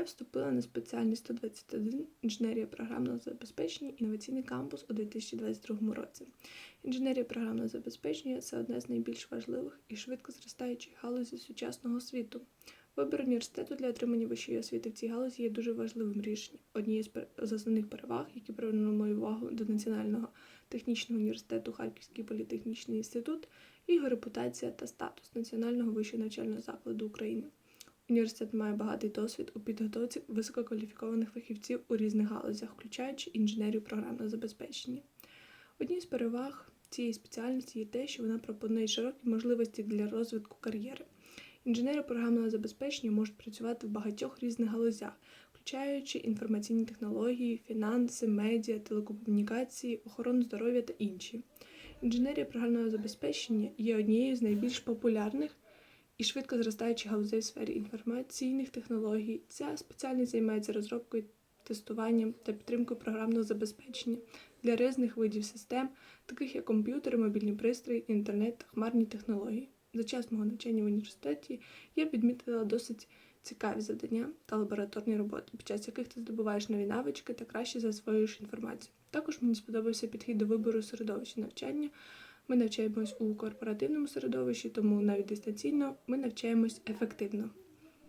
Я вступила на спеціальність 121 інженерія програмного забезпечення інноваційний кампус у 2022 році. Інженерія програмного забезпечення це одна з найбільш важливих і швидко зростаючих галузей сучасного світу. Вибір університету для отримання вищої освіти в цій галузі є дуже важливим рішенням. Однією з основних переваг, які привернули мою увагу до Національного технічного університету Харківський політехнічний інститут, і його репутація та статус Національного вищого навчального закладу України. Університет має багатий досвід у підготовці висококваліфікованих фахівців у різних галузях, включаючи інженерію програмного забезпечення. Однією з переваг цієї спеціальності є те, що вона пропонує широкі можливості для розвитку кар'єри. Інженери програмного забезпечення можуть працювати в багатьох різних галузях, включаючи інформаційні технології, фінанси, медіа, телекомунікації, охорону здоров'я та інші. Інженерія програмного забезпечення є однією з найбільш популярних і швидко зростаючих галузей в сфері інформаційних технологій. Ця спеціальність займається розробкою, тестуванням та підтримкою програмного забезпечення для різних видів систем, таких як комп'ютери, мобільні пристрої, інтернет та хмарні технології. За час мого навчання в університеті я відмітила досить цікаві завдання та лабораторні роботи, під час яких ти здобуваєш нові навички та краще засвоюєш інформацію. Також мені сподобався підхід до вибору середовища навчання. Ми навчаємось у корпоративному середовищі, тому навіть дистанційно ми навчаємось ефективно.